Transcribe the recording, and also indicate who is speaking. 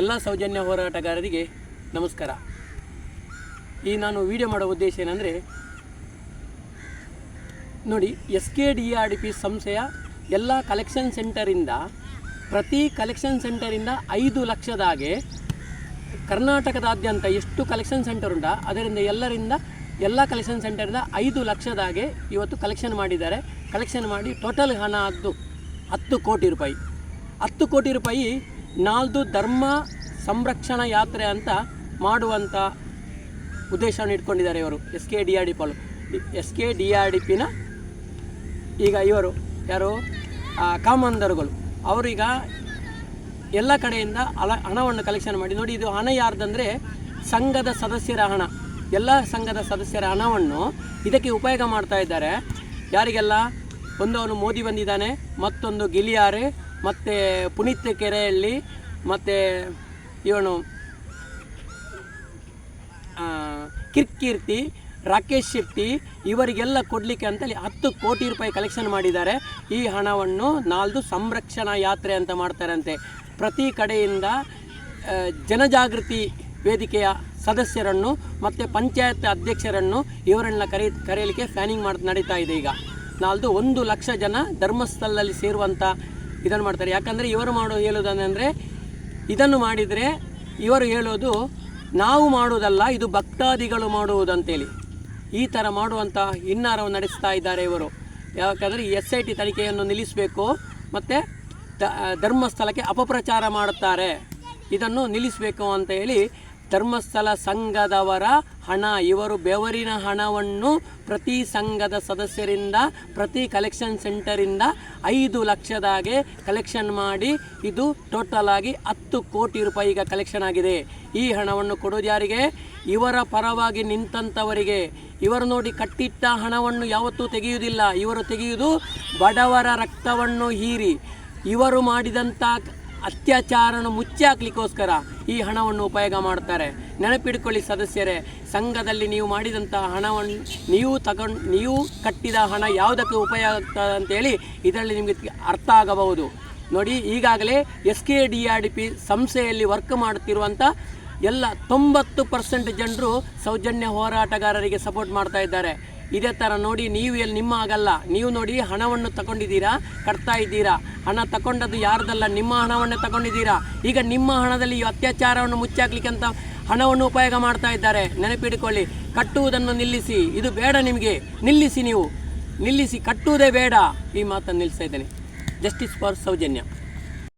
Speaker 1: ಎಲ್ಲ ಸೌಜನ್ಯ ಹೋರಾಟಗಾರರಿಗೆ ನಮಸ್ಕಾರ. ಈ ನಾನು ವಿಡಿಯೋ ಮಾಡೋ ಉದ್ದೇಶ ಏನಂದರೆ, ನೋಡಿ S K D R D P ಸಂಸ್ಥೆಯ ಎಲ್ಲ ಕಲೆಕ್ಷನ್ ಸೆಂಟರಿಂದ ಪ್ರತಿ ಕಲೆಕ್ಷನ್ ಸೆಂಟರಿಂದ ಐದು ಲಕ್ಷದಾಗೆ ಕರ್ನಾಟಕದಾದ್ಯಂತ ಎಷ್ಟು ಕಲೆಕ್ಷನ್ ಸೆಂಟರ್ ಉಂಟ, ಅದರಿಂದ ಎಲ್ಲರಿಂದ ಎಲ್ಲ ಕಲೆಕ್ಷನ್ ಸೆಂಟರಿಂದ ಐದು ಲಕ್ಷದಾಗೆ ಇವತ್ತು ಕಲೆಕ್ಷನ್ ಮಾಡಿದ್ದಾರೆ. ಕಲೆಕ್ಷನ್ ಮಾಡಿ ಟೋಟಲ್ ಹಣ ಅದು ಹತ್ತು ಕೋಟಿ ರೂಪಾಯಿ. ಹತ್ತು ಕೋಟಿ ರೂಪಾಯಿ ನಾಲ್ದು ಧರ್ಮ ಸಂರಕ್ಷಣಾ ಯಾತ್ರೆ ಅಂತ ಮಾಡುವಂಥ ಉದ್ದೇಶವನ್ನು ಇಟ್ಕೊಂಡಿದ್ದಾರೆ ಇವರು. S K D R D ಪಾಲು S K D R D ಪಿನ ಈಗ ಇವರು ಯಾರು? ಕಾಮಂದರುಗಳು. ಅವರೀಗ ಎಲ್ಲ ಕಡೆಯಿಂದ ಅಲ, ಹಣವನ್ನು ಕಲೆಕ್ಷನ್ ಮಾಡಿ. ನೋಡಿ, ಇದು ಹಣ ಯಾರ್ದಂದರೆ ಸಂಘದ ಸದಸ್ಯರ ಹಣ. ಎಲ್ಲ ಸಂಘದ ಸದಸ್ಯರ ಹಣವನ್ನು ಇದಕ್ಕೆ ಉಪಯೋಗ ಮಾಡ್ತಾ ಇದ್ದಾರೆ. ಯಾರಿಗೆಲ್ಲ? ಒಂದು ಅವನು ಮೋದಿ ಬಂದಿದ್ದಾನೆ, ಮತ್ತೊಂದು ಗಿಲಿಯಾರೆ ಮತ್ತು ಪುನೀತ್ ಕೆರೆಯಲ್ಲಿ ಮತ್ತು ಇವನು ಕಿರ್ಕೀರ್ತಿ, ರಾಕೇಶ್ ಶೆಟ್ಟಿ ಇವರಿಗೆಲ್ಲ ಕೊಡಲಿಕ್ಕೆ ಅಂತೇಳಿ ಹತ್ತು ಕೋಟಿ ರೂಪಾಯಿ ಕಲೆಕ್ಷನ್ ಮಾಡಿದ್ದಾರೆ. ಈ ಹಣವನ್ನು ನಾಲ್ದು ಸಂರಕ್ಷಣಾ ಯಾತ್ರೆ ಅಂತ ಮಾಡ್ತಾರಂತೆ. ಪ್ರತಿ ಕಡೆಯಿಂದ ಜನಜಾಗೃತಿ ವೇದಿಕೆಯ ಸದಸ್ಯರನ್ನು ಮತ್ತು ಪಂಚಾಯತ್ ಅಧ್ಯಕ್ಷರನ್ನು ಇವರನ್ನ ಕರೆ, ಕರೆಯಲಿಕ್ಕೆ ಪ್ಲ್ಯಾನಿಂಗ್ ಮಾಡಿ, ನಡೀತಾ ಇದೆ ಈಗ. ನಾಲ್ದು ಒಂದು ಲಕ್ಷ ಜನ ಧರ್ಮಸ್ಥಳದಲ್ಲಿ ಸೇರುವಂಥ ಇದನ್ನು ಮಾಡ್ತಾರೆ. ಯಾಕಂದರೆ ಇವರು ಮಾಡೋ ಹೇಳೋದಂದರೆ ಇದನ್ನು ಮಾಡಿದರೆ ಇವರು ಹೇಳೋದು, ನಾವು ಮಾಡುವುದಲ್ಲ ಇದು ಭಕ್ತಾದಿಗಳು ಮಾಡುವುದಂತೇಳಿ. ಈ ಥರ ಮಾಡುವಂಥ ಹಿನ್ನಾರವು ನಡೆಸ್ತಾ ಇದ್ದಾರೆ ಇವರು. ಯಾಕಂದರೆ ಎಸ್ ಐ ಟಿ ತನಿಖೆಯನ್ನು ನಿಲ್ಲಿಸಬೇಕು, ಮತ್ತು ಧರ್ಮಸ್ಥಳಕ್ಕೆ ಅಪಪ್ರಚಾರ ಮಾಡುತ್ತಾರೆ. ಇದನ್ನು ನಿಲ್ಲಿಸಬೇಕು ಅಂತ ಹೇಳಿ ಧರ್ಮಸ್ಥಳ ಸಂಘದವರ ಹಣ, ಇವರು ಬೆವರಿನ ಹಣವನ್ನು ಪ್ರತಿ ಸಂಘದ ಸದಸ್ಯರಿಂದ, ಪ್ರತಿ ಕಲೆಕ್ಷನ್ ಸೆಂಟರಿಂದ ಐದು ಲಕ್ಷದಾಗೆ ಕಲೆಕ್ಷನ್ ಮಾಡಿ, ಇದು ಟೋಟಲ್ ಆಗಿ ಹತ್ತು ಕೋಟಿ ರೂಪಾಯಿ ಈಗ ಕಲೆಕ್ಷನ್ ಆಗಿದೆ. ಈ ಹಣವನ್ನು ಕೊಡೋದು ಯಾರಿಗೆ? ಇವರ ಪರವಾಗಿ ನಿಂತಂಥವರಿಗೆ ಇವರು ನೋಡಿ ಕಟ್ಟಿಟ್ಟ ಹಣವನ್ನು ಯಾವತ್ತೂ ತೆಗೆಯುವುದಿಲ್ಲ. ಇವರು ತೆಗೆಯುವುದು ಬಡವರ ರಕ್ತವನ್ನು ಹೀರಿ. ಇವರು ಮಾಡಿದಂಥ ಅತ್ಯಾಚಾರವನ್ನು ಮುಚ್ಚಿ ಹಾಕ್ಲಿಕ್ಕೋಸ್ಕರ ಈ ಹಣವನ್ನು ಉಪಯೋಗ ಮಾಡ್ತಾರೆ ನೆನಪಿಡ್ಕೊಳ್ಳಿ ಸದಸ್ಯರೇ, ಸಂಘದಲ್ಲಿ ನೀವು ಮಾಡಿದಂತಹ ಹಣವನ್ನು ನೀವು ತಗೊಂಡು, ನೀವು ಕಟ್ಟಿದ ಹಣ ಯಾವುದಕ್ಕೆ ಉಪಯೋಗ ಆಗ್ತದೆ ಅಂತೇಳಿ ಇದರಲ್ಲಿ ನಿಮಗೆ ಅರ್ಥ ಆಗಬಹುದು. ನೋಡಿ, ಈಗಾಗಲೇ S K D R D P ಸಂಸ್ಥೆಯಲ್ಲಿ ವರ್ಕ್ ಮಾಡುತ್ತಿರುವಂಥ ಎಲ್ಲ ತೊಂಬತ್ತು ಪರ್ಸೆಂಟ್ ಜನರು ಸೌಜನ್ಯ ಹೋರಾಟಗಾರರಿಗೆ ಸಪೋರ್ಟ್ ಮಾಡ್ತಾ ಇದ್ದಾರೆ. ಇದೇ ಥರ ನೋಡಿ ನೀವು ಎಲ್ಲಿ ನಿಮ್ಮ ಆಗಲ್ಲ ನೀವು ನೋಡಿ ಹಣವನ್ನು ತಗೊಂಡಿದ್ದೀರಾ ಕಟ್ತಾ ಇದ್ದೀರಾ? ಹಣ ತಗೊಂಡದ್ದು ಯಾರ್ದಲ್ಲ? ನಿಮ್ಮ ಹಣವನ್ನೇ ತಗೊಂಡಿದ್ದೀರಾ ಈಗ ನಿಮ್ಮ ಹಣದಲ್ಲಿ ಈ ಅತ್ಯಾಚಾರವನ್ನು ಮುಚ್ಚಾಕ್ಲಿಕ್ಕೆ ಅಂತ ಹಣವನ್ನು ಉಪಯೋಗ ಮಾಡ್ತಾ ಇದ್ದಾರೆ. ನೆನಪಿಟ್ಕೊಳ್ಳಿ, ಕಟ್ಟುವುದನ್ನು ನಿಲ್ಲಿಸಿ. ಇದು ಬೇಡ ನಿಮಗೆ. ನಿಲ್ಲಿಸಿ ನೀವು. ನಿಲ್ಲಿಸಿ. ಕಟ್ಟುವುದೇ ಬೇಡ. ಈ ಮಾತನ್ನು ನಿಲ್ಲಿಸ್ತಾ ಇದ್ದೇನೆ. Justice for Soujanya.